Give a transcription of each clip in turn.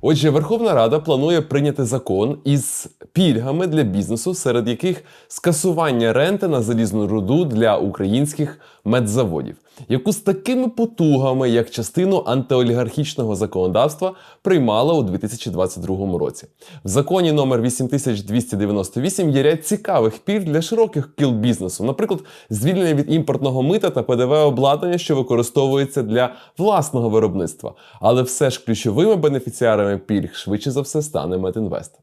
Отже, Верховна Рада планує прийняти закон із пільгами для бізнесу, серед яких скасування ренти на залізну руду для українських медзаводів, яку з такими потугами, як частину антиолігархічного законодавства, приймала у 2022 році. В законі номер 8298 є ряд цікавих пільг для широких кіл бізнесу, наприклад, звільнення від імпортного мита та ПДВ обладнання, що використовується для власного виробництва. Але все ж ключовими бенефіціарами пільг швидше за все стане Медінвест.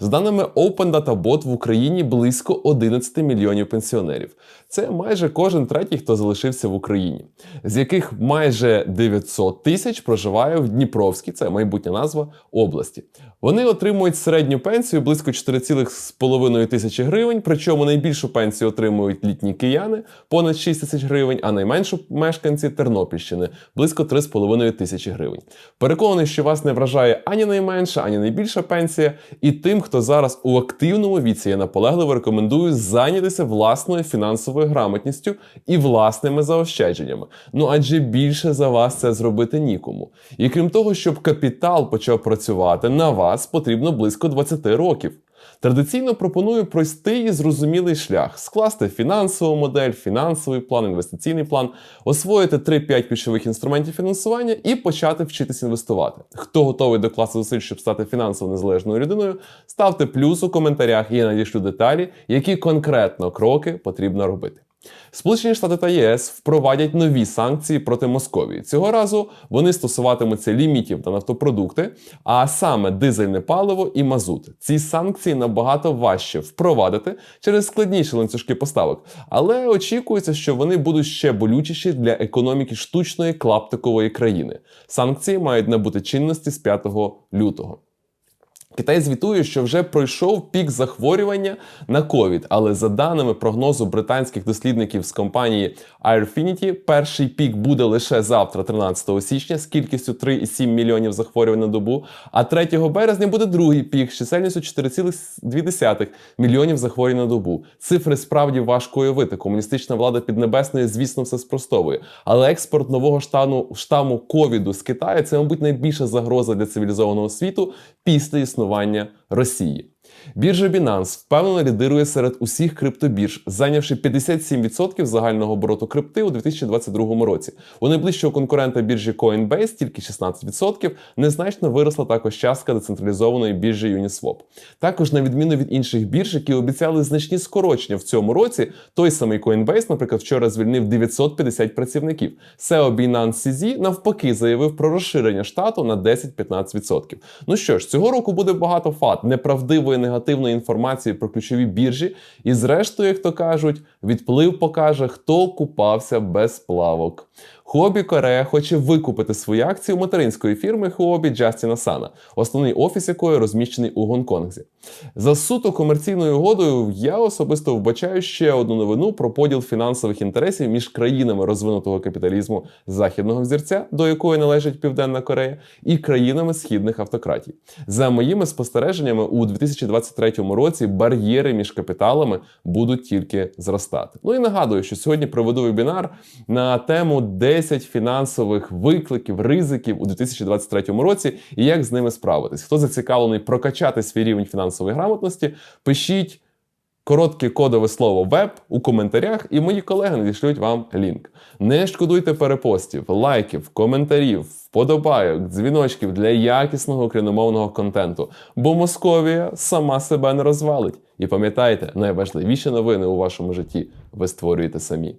За даними Open Data Bot, в Україні близько 11 мільйонів пенсіонерів. Це майже кожен третій, хто залишився в Україні, з яких майже 900 тисяч проживає в Дніпровській, це майбутня назва області. Вони отримують середню пенсію близько 4,5 тисячі гривень. Причому найбільшу пенсію отримують літні кияни понад 6 тисяч гривень, а найменшу мешканці Тернопільщини близько 3,5 тисячі гривень. Переконаний, що вас не вражає ані найменша, ані найбільша пенсія. І тим, хто зараз у активному віці, я наполегливо рекомендую зайнятися власною фінансовою грамотністю і власними заощадженнями. Ну адже більше за вас це зробити нікому. І крім того, щоб капітал почав працювати на вас, потрібно близько 20 років. Традиційно пропоную простий і зрозумілий шлях: скласти фінансову модель, фінансовий план, інвестиційний план, освоїти 3-5 ключових інструментів фінансування і почати вчитись інвестувати. Хто готовий докласти зусиль, щоб стати фінансово незалежною людиною, ставте плюс у коментарях, і я надішлю деталі, які конкретно кроки потрібно робити. Сполучені Штати та ЄС впровадять нові санкції проти Московії. Цього разу вони стосуватимуться лімітів на нафтопродукти, а саме дизельне паливо і мазут. Ці санкції набагато важче впровадити через складніші ланцюжки поставок, але очікується, що вони будуть ще болючіші для економіки штучної клаптикової країни. Санкції мають набути чинності з 5 лютого. Китай звітує, що вже пройшов пік захворювання на ковід, але за даними прогнозу британських дослідників з компанії Airfinity, перший пік буде лише завтра, 13 січня, з кількістю 3,7 мільйонів захворювань на добу. А 3 березня буде другий пік з чисельністю 4,2 мільйонів захворювань на добу. Цифри справді важко уявити. Комуністична влада Піднебесної, звісно, все спростовує. Але експорт нового штану штаму ковіду з Китаю це, мабуть, найбільша загроза для цивілізованого світу після існування Росії. Біржа Binance впевнено лідирує серед усіх криптобірж, зайнявши 57% загального обороту крипти у 2022 році. У найближчого конкурента біржі Coinbase тільки 16%, незначно виросла також частка децентралізованої біржі Uniswap. Також, на відміну від інших бірж, які обіцяли значні скорочення в цьому році, той самий Coinbase, наприклад, вчора звільнив 950 працівників. SEO Binance CZ навпаки заявив про розширення штату на 10-15%. Ну що ж, цього року буде багато фат, неправдивої негативної інформації про ключові біржі. І, зрештою, як то кажуть, відплив покаже, хто купався без плавок. Хобі Корея хоче викупити свої акції у материнської фірми Хобі Джастіна Сана, основний офіс якої розміщений у Гонконзі. За суто комерційною угодою я особисто вбачаю ще одну новину про поділ фінансових інтересів між країнами розвинутого капіталізму західного взірця, до якої належить Південна Корея, і країнами східних автократій. За моїми спостереженнями, у 2023 році бар'єри між капіталами будуть тільки зростати. Ну і нагадую, що сьогодні проведу вебінар на тему 10 фінансових викликів, ризиків у 2023 році і як з ними справитись. Хто зацікавлений прокачати свій рівень фінансової грамотності, пишіть. Коротке кодове слово веб у коментарях, і мої колеги надішлють вам лінк. Не шкодуйте перепостів, лайків, коментарів, вподобайок, дзвіночків для якісного україномовного контенту, бо Московія сама себе не розвалить. І пам'ятайте, найважливіші новини у вашому житті ви створюєте самі.